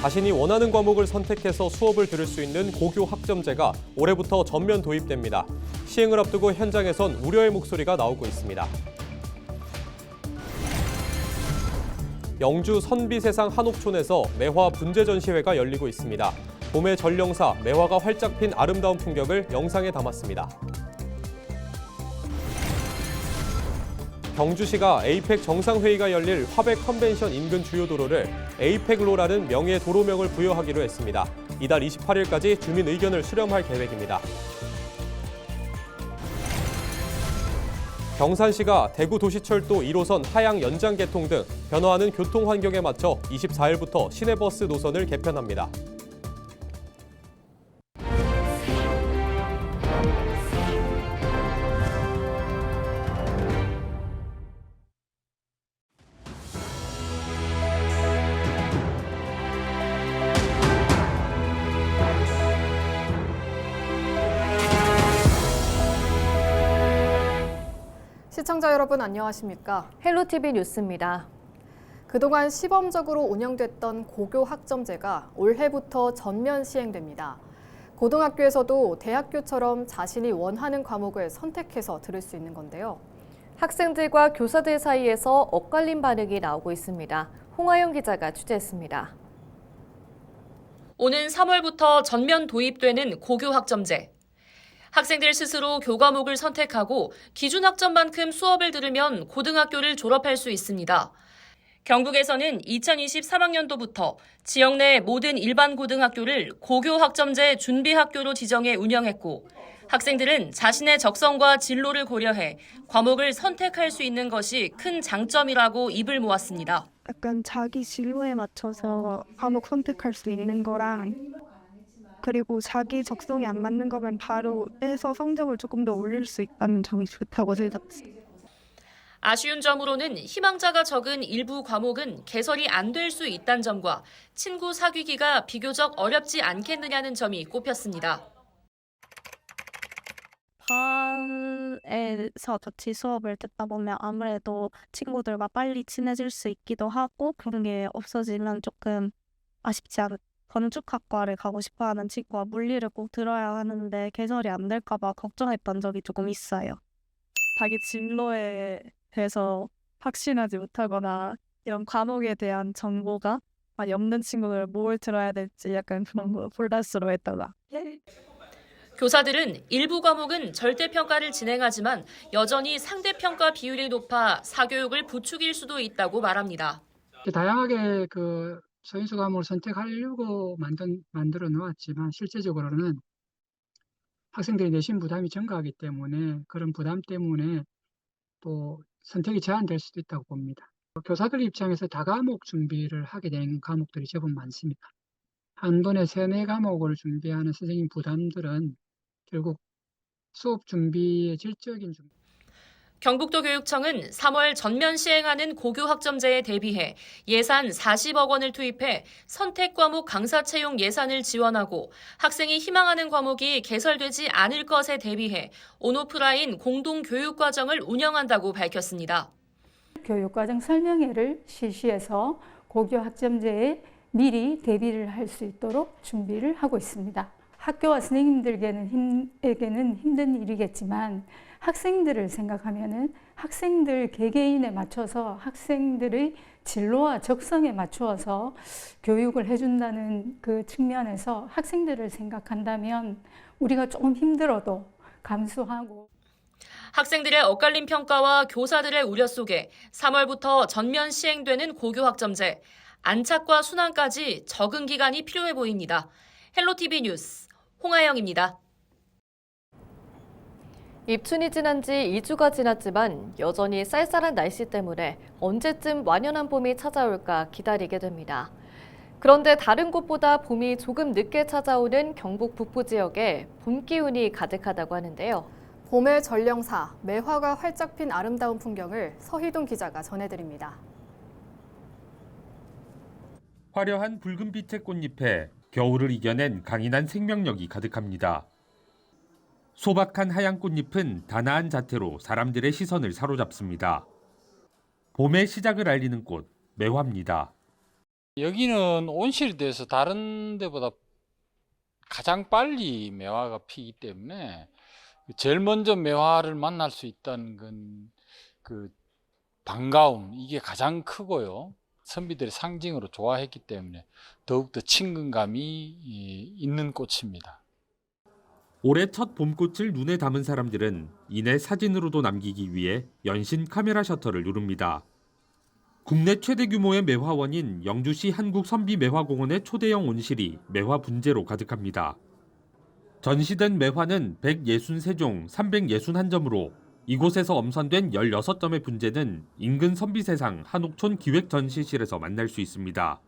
자신이 원하는 과목을 선택해서 수업을 들을 수 있는 고교 학점제가 올해부터 전면 도입됩니다. 시행을 앞두고 현장에선 우려의 목소리가 나오고 있습니다. 영주 선비세상 한옥촌에서 매화 분재 전시회가 열리고 있습니다. 봄의 전령사 매화가 활짝 핀 아름다운 풍경을 영상에 담았습니다. 경주시가 에이펙 정상회의가 열릴 화백 컨벤션 인근 주요 도로를 에이펙로라는 명예 도로명을 부여하기로 했습니다. 이달 28일까지 주민 의견을 수렴할 계획입니다. 경산시가 대구 도시철도 1호선 하양 연장 개통 등 변화하는 교통 환경에 맞춰 24일부터 시내버스 노선을 개편합니다. 시청자 여러분 안녕하십니까? 헬로티비 뉴스입니다. 그동안 시범적으로 운영됐던 고교 학점제가 올해부터 전면 시행됩니다. 고등학교에서도 대학교처럼 자신이 원하는 과목을 선택해서 들을 수 있는 건데요. 학생들과 교사들 사이에서 엇갈린 반응이 나오고 있습니다. 홍하영 기자가 취재했습니다. 오는 3월부터 전면 도입되는 고교 학점제. 학생들 스스로 교과목을 선택하고 기준 학점만큼 수업을 들으면 고등학교를 졸업할 수 있습니다. 경북에서는 2023학년도부터 지역 내 모든 일반 고등학교를 고교 학점제 준비 학교로 지정해 운영했고 학생들은 자신의 적성과 진로를 고려해 과목을 선택할 수 있는 것이 큰 장점이라고 입을 모았습니다. 약간 자기 진로에 맞춰서 과목 선택할 수 있는 거랑 그리고 자기 적성에 안 맞는 거면 바로 빼서 성적을 조금 더 올릴 수 있다는 점이 좋다고 생각했어요. 아쉬운 점으로는 희망자가 적은 일부 과목은 개설이 안 될 수 있다는 점과 친구 사귀기가 비교적 어렵지 않겠느냐는 점이 꼽혔습니다. 반에서 같이 수업을 듣다 보면 아무래도 친구들과 빨리 친해질 수 있기도 하고 그런 게 없어지면 조금 아쉽지 않을까. 건축학과를 가고 싶어하는 친구가 물리를 꼭 들어야 하는데 개설이 안 될까봐 걱정했던 적이 조금 있어요. 자기 진로에 대해서 확신하지 못하거나 이런 과목에 대한 정보가 많이 없는 친구들 뭘 들어야 될지 약간 그런 거 혼란스러워했다가 교사들은 일부 과목은 절대평가를 진행하지만 여전히 상대평가 비율이 높아 사교육을 부추길 수도 있다고 말합니다. 다양하게 그 소인수 과목을 선택하려고 만든, 만들어 놓았지만 실제적으로는 학생들이 내신 부담이 증가하기 때문에 그런 부담 때문에 또 선택이 제한될 수도 있다고 봅니다. 교사들 입장에서 다과목 준비를 하게 된 과목들이 제법 많습니다. 한 번에 세네 과목을 준비하는 선생님 부담들은 결국 수업 준비의 질적인 준비 경북도 교육청은 3월 전면 시행하는 고교 학점제에 대비해 예산 40억 원을 투입해 선택 과목 강사 채용 예산을 지원하고 학생이 희망하는 과목이 개설되지 않을 것에 대비해 온오프라인 공동 교육 과정을 운영한다고 밝혔습니다. 교육과정 설명회를 실시해서 고교 학점제에 미리 대비를 할 수 있도록 준비를 하고 있습니다. 학교와 선생님들에게는 힘든 일이겠지만 학생들을 생각하면은 학생들 개개인에 맞춰서 학생들의 진로와 적성에 맞추어서 교육을 해준다는 그 측면에서 학생들을 생각한다면 우리가 조금 힘들어도 감수하고 학생들의 엇갈린 평가와 교사들의 우려 속에 3월부터 전면 시행되는 고교 학점제, 안착과 순환까지 적응 기간이 필요해 보입니다. 헬로티비 뉴스 홍아영입니다. 입춘이 지난 지 2주가 지났지만 여전히 쌀쌀한 날씨 때문에 언제쯤 완연한 봄이 찾아올까 기다리게 됩니다. 그런데 다른 곳보다 봄이 조금 늦게 찾아오는 경북 북부 지역에 봄 기운이 가득하다고 하는데요. 봄의 전령사 매화가 활짝 핀 아름다운 풍경을 서희동 기자가 전해드립니다. 화려한 붉은빛의 꽃잎에 겨울을 이겨낸 강인한 생명력이 가득합니다. 소박한 하얀 꽃잎은 단아한 자태로 사람들의 시선을 사로잡습니다. 봄의 시작을 알리는 꽃, 매화입니다. 여기는 온실이 돼서 다른 데보다 가장 빨리 매화가 피기 때문에 제일 먼저 매화를 만날 수 있다는 건 그 반가움 이게 가장 크고요. 선비들의 상징으로 좋아했기 때문에 더욱더 친근감이 이- 있는 꽃입니다. 올해 첫 봄꽃을 눈에 담은 사람들은 이내 사진으로도 남기기 위해 연신 카메라 셔터를 누릅니다. 국내 최대 규모의 매화원인 영주시 한국선비매화공원의 초대형 온실이 매화 분재로 가득합니다. 전시된 매화는 163종 361점으로 이곳에서 엄선된 16점의 분재는 인근 선비세상 한옥촌 기획전시실에서 만날 수 있습니다.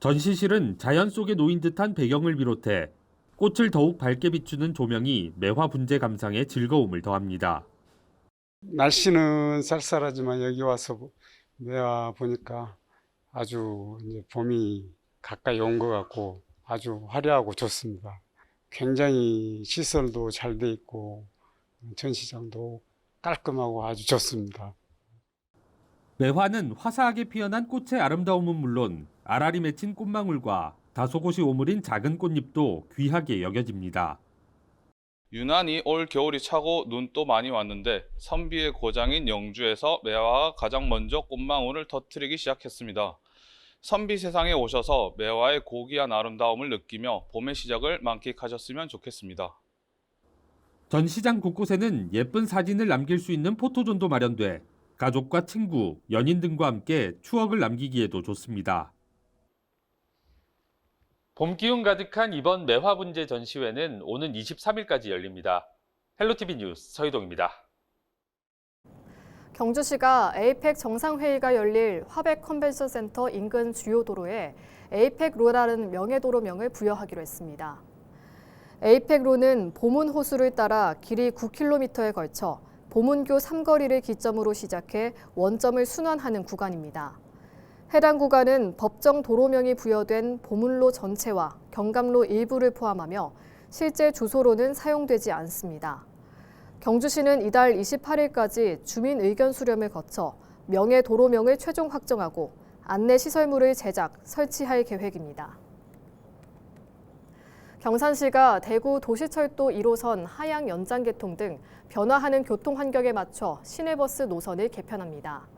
전시실은 자연 속에 놓인 듯한 배경을 비롯해 꽃을 더욱 밝게 비추는 조명이 매화 분재 감상에 즐거움을 더합니다. 날씨는 쌀쌀하지만 여기 와서 매화 보니까 아주 이제 봄이 가까이 온 것 같고 아주 화려하고 좋습니다. 굉장히 시설도 잘 돼 있고 전시장도 깔끔하고 아주 좋습니다. 매화는 화사하게 피어난 꽃의 아름다움은 물론 알알이 맺힌 꽃망울과 다소 곳이 오므린 작은 꽃잎도 귀하게 여겨집니다. 유난히 올 겨울이 차고 눈도 많이 왔는데 선비의 고장인 영주에서 매화가 가장 먼저 꽃망울을 터뜨리기 시작했습니다. 선비 세상에 오셔서 매화의 고귀한 아름다움을 느끼며 봄의 시작을 만끽하셨으면 좋겠습니다. 전시장 곳곳에는 예쁜 사진을 남길 수 있는 포토존도 마련돼 가족과 친구, 연인 등과 함께 추억을 남기기에도 좋습니다. 봄 기운 가득한 이번 매화 분재 전시회는 오는 23일까지 열립니다. 헬로티비 뉴스 서희동입니다. 경주시가 에이펙 정상회의가 열릴 화백 컨벤션 센터 인근 주요 도로에 에이펙 로라는 명예도로명을 부여하기로 했습니다. 에이펙 로는 보문 호수를 따라 길이 9km에 걸쳐 보문교 삼거리를 기점으로 시작해 원점을 순환하는 구간입니다. 해당 구간은 법정 도로명이 부여된 보문로 전체와 경감로 일부를 포함하며 실제 주소로는 사용되지 않습니다. 경주시는 이달 28일까지 주민 의견 수렴을 거쳐 명예 도로명을 최종 확정하고 안내 시설물을 제작, 설치할 계획입니다. 경산시가 대구 도시철도 1호선 하양 연장 개통 등 변화하는 교통 환경에 맞춰 시내버스 노선을 개편합니다.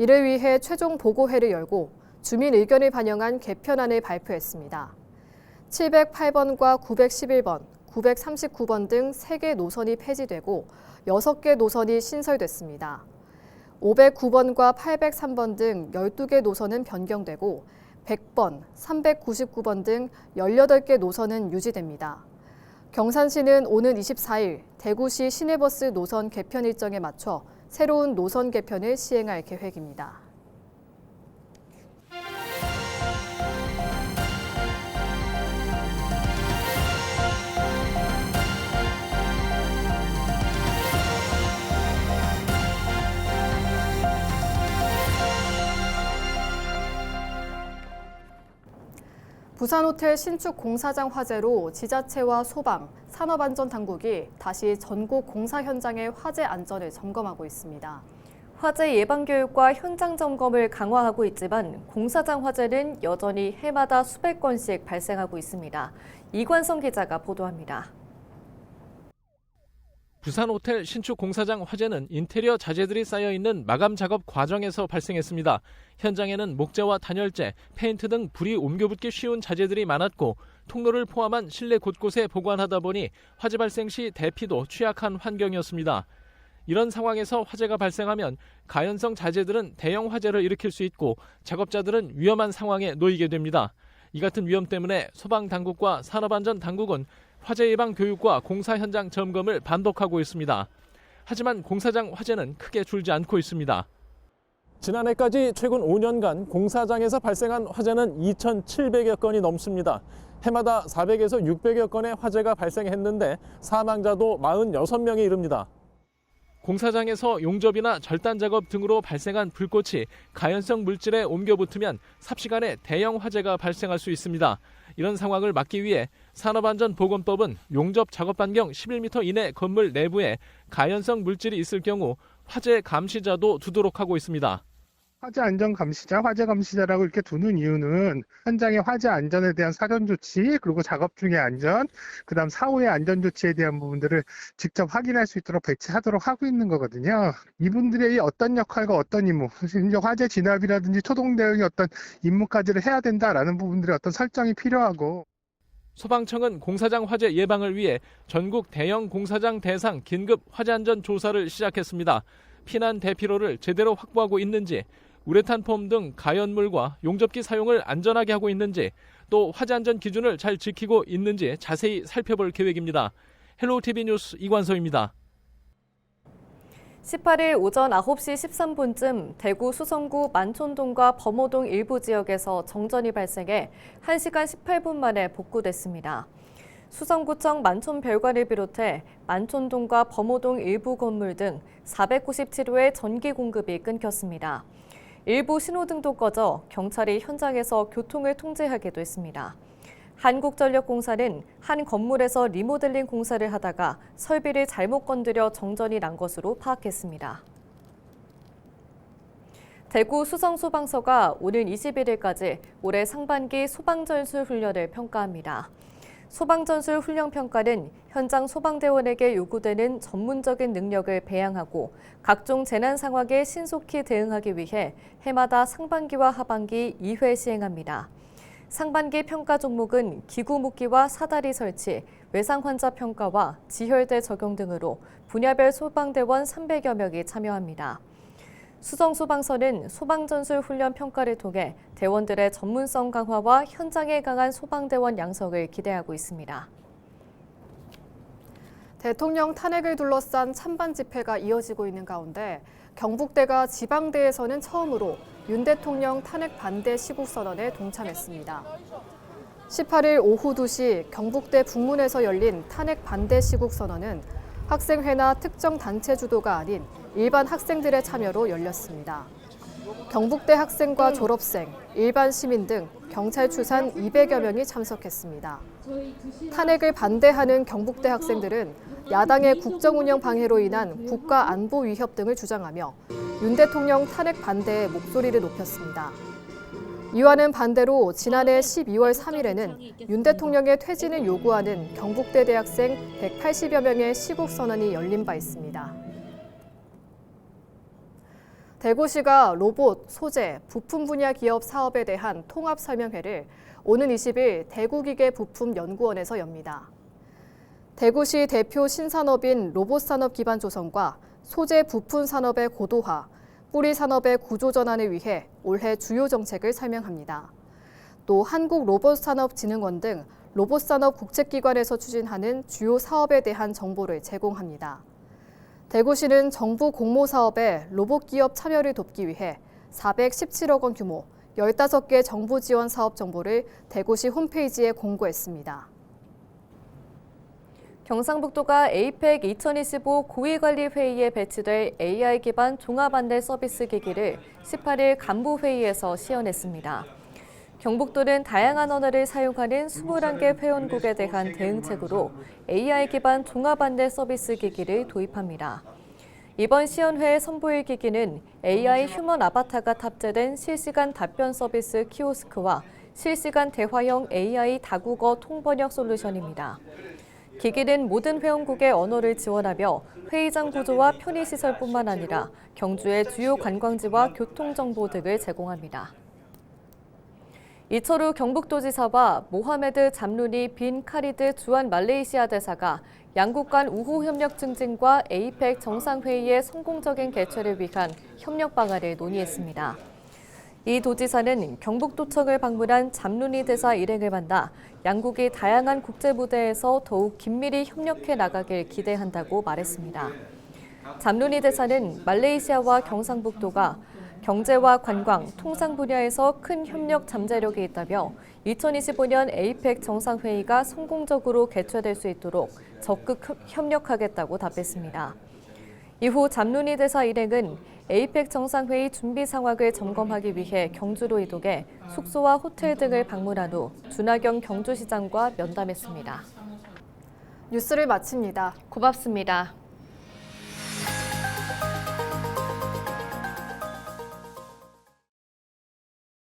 이를 위해 최종 보고회를 열고 주민 의견을 반영한 개편안을 발표했습니다. 708번과 911번, 939번 등 3개 노선이 폐지되고 6개 노선이 신설됐습니다. 509번과 803번 등 12개 노선은 변경되고 100번, 399번 등 18개 노선은 유지됩니다. 경산시는 오는 24일 대구시 시내버스 노선 개편 일정에 맞춰 새로운 노선 개편을 시행할 계획입니다. 부산 호텔 신축 공사장 화재로 지자체와 소방, 산업안전당국이 다시 전국 공사 현장의 화재 안전을 점검하고 있습니다. 화재 예방 교육과 현장 점검을 강화하고 있지만 공사장 화재는 여전히 해마다 수백 건씩 발생하고 있습니다. 이관성 기자가 보도합니다. 부산 호텔 신축 공사장 화재는 인테리어 자재들이 쌓여 있는 마감 작업 과정에서 발생했습니다. 현장에는 목재와 단열재, 페인트 등 불이 옮겨붙기 쉬운 자재들이 많았고 통로를 포함한 실내 곳곳에 보관하다 보니 화재 발생 시 대피도 취약한 환경이었습니다. 이런 상황에서 화재가 발생하면 가연성 자재들은 대형 화재를 일으킬 수 있고 작업자들은 위험한 상황에 놓이게 됩니다. 이 같은 위험 때문에 소방 당국과 산업안전 당국은 화재 예방 교육과 공사 현장 점검을 반복하고 있습니다. 하지만 공사장 화재는 크게 줄지 않고 있습니다. 지난해까지 최근 5년간 공사장에서 발생한 화재는 2,700여 건이 넘습니다. 해마다 400에서 600여 건의 화재가 발생했는데 사망자도 46명에 이릅니다. 공사장에서 용접이나 절단 작업 등으로 발생한 불꽃이 가연성 물질에 옮겨 붙으면 삽시간에 대형 화재가 발생할 수 있습니다. 이런 상황을 막기 위해 산업안전보건법은 용접 작업 반경 11m 이내 건물 내부에 가연성 물질이 있을 경우 화재 감시자도 두도록 하고 있습니다. 화재 안전 감시자, 화재 감시자라고 이렇게 두는 이유는 현장의 화재 안전에 대한 사전 조치, 그리고 작업 중의 안전, 그다음 사후의 안전 조치에 대한 부분들을 직접 확인할 수 있도록 배치하도록 하고 있는 거거든요. 이분들의 어떤 역할과 어떤 임무, 심지어 화재 진압이라든지 초동 대응의 어떤 임무까지를 해야 된다라는 부분들의 어떤 설정이 필요하고 소방청은 공사장 화재 예방을 위해 전국 대형 공사장 대상 긴급 화재 안전 조사를 시작했습니다. 피난 대피로를 제대로 확보하고 있는지, 우레탄 폼 등 가연물과 용접기 사용을 안전하게 하고 있는지, 또 화재 안전 기준을 잘 지키고 있는지 자세히 살펴볼 계획입니다. 헬로우 TV 뉴스 이관서입니다. 18일 오전 9시 13분쯤 대구 수성구 만촌동과 범호동 일부 지역에서 정전이 발생해 1시간 18분 만에 복구됐습니다. 수성구청 만촌별관을 비롯해 만촌동과 범호동 일부 건물 등 497호의 전기 공급이 끊겼습니다. 일부 신호등도 꺼져 경찰이 현장에서 교통을 통제하기도 했습니다. 한국전력공사는 한 건물에서 리모델링 공사를 하다가 설비를 잘못 건드려 정전이 난 것으로 파악했습니다. 대구 수성소방서가 오는 21일까지 올해 상반기 소방전술 훈련을 평가합니다. 소방전술 훈련 평가는 현장 소방대원에게 요구되는 전문적인 능력을 배양하고 각종 재난 상황에 신속히 대응하기 위해 해마다 상반기와 하반기 2회 시행합니다. 상반기 평가 종목은 기구 묶기와 사다리 설치, 외상 환자 평가와 지혈대 적용 등으로 분야별 소방대원 300여 명이 참여합니다. 수성소방서는 소방전술 훈련 평가를 통해 대원들의 전문성 강화와 현장에 강한 소방대원 양성을 기대하고 있습니다. 대통령 탄핵을 둘러싼 찬반 집회가 이어지고 있는 가운데 경북대가 지방대에서는 처음으로 윤 대통령 탄핵 반대 시국 선언에 동참했습니다. 18일 오후 2시 경북대 북문에서 열린 탄핵 반대 시국 선언은 학생회나 특정 단체 주도가 아닌 일반 학생들의 참여로 열렸습니다. 경북대 학생과 졸업생, 일반 시민 등 경찰 추산 200여 명이 참석했습니다. 탄핵을 반대하는 경북대 학생들은 야당의 국정 운영 방해로 인한 국가 안보 위협 등을 주장하며 윤 대통령 탄핵 반대에 목소리를 높였습니다. 이와는 반대로 지난해 12월 3일에는 윤 대통령의 퇴진을 요구하는 경북대 대학생 180여 명의 시국 선언이 열린 바 있습니다. 대구시가 로봇, 소재, 부품 분야 기업 사업에 대한 통합 설명회를 오는 20일 대구기계부품연구원에서 엽니다. 대구시 대표 신산업인 로봇 산업 기반 조성과 소재 부품 산업의 고도화, 뿌리 산업의 구조 전환을 위해 올해 주요 정책을 설명합니다. 또 한국 로봇 산업 진흥원 등 로봇 산업 국책기관에서 추진하는 주요 사업에 대한 정보를 제공합니다. 대구시는 정부 공모 사업에 로봇 기업 참여를 돕기 위해 417억 원 규모 15개 정부 지원 사업 정보를 대구시 홈페이지에 공고했습니다. 경상북도가 에이펙 2025 고위관리회의에 배치될 AI 기반 종합안내 서비스 기기를 18일 간부회의에서 시연했습니다. 경북도는 다양한 언어를 사용하는 21개 회원국에 대한 대응책으로 AI 기반 종합안내 서비스 기기를 도입합니다. 이번 시연회의 선보일 기기는 AI 휴먼 아바타가 탑재된 실시간 답변 서비스 키오스크와 실시간 대화형 AI 다국어 통번역 솔루션입니다. 기기는 모든 회원국의 언어를 지원하며 회의장 구조와 편의시설뿐만 아니라 경주의 주요 관광지와 교통정보 등을 제공합니다. 이철우 경북도지사와 모하메드 잠루니 빈 카리드 주한 말레이시아 대사가 양국 간 우호 협력 증진과 에이펙 정상회의의 성공적인 개최를 위한 협력 방안을 논의했습니다. 이 도지사는 경북도청을 방문한 잠루니 대사 일행을 만나 양국이 다양한 국제 무대에서 더욱 긴밀히 협력해 나가길 기대한다고 말했습니다. 잠루니 대사는 말레이시아와 경상북도가 경제와 관광, 통상 분야에서 큰 협력 잠재력이 있다며 2025년 에이펙 정상회의가 성공적으로 개최될 수 있도록 적극 협력하겠다고 답했습니다. 이후 잠루니 대사 일행은 에이펙 정상회의 준비 상황을 점검하기 위해 경주로 이동해 숙소와 호텔 등을 방문한 후 준하경 경주시장과 면담했습니다. 뉴스를 마칩니다. 고맙습니다.